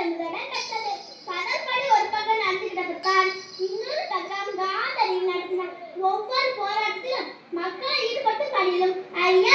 கதனபுரத்தின் கட்டது. கதற்படி ஒரு பக்கம் நடந்துகிட்டப்பட்டால் இன்னொரு பக்கம் காந்தரில் நடத்தினார் ஒவ்வொரு போராட்டத்திலும் மக்கள் ஈடுபட்டு பணியிலும் ஐயா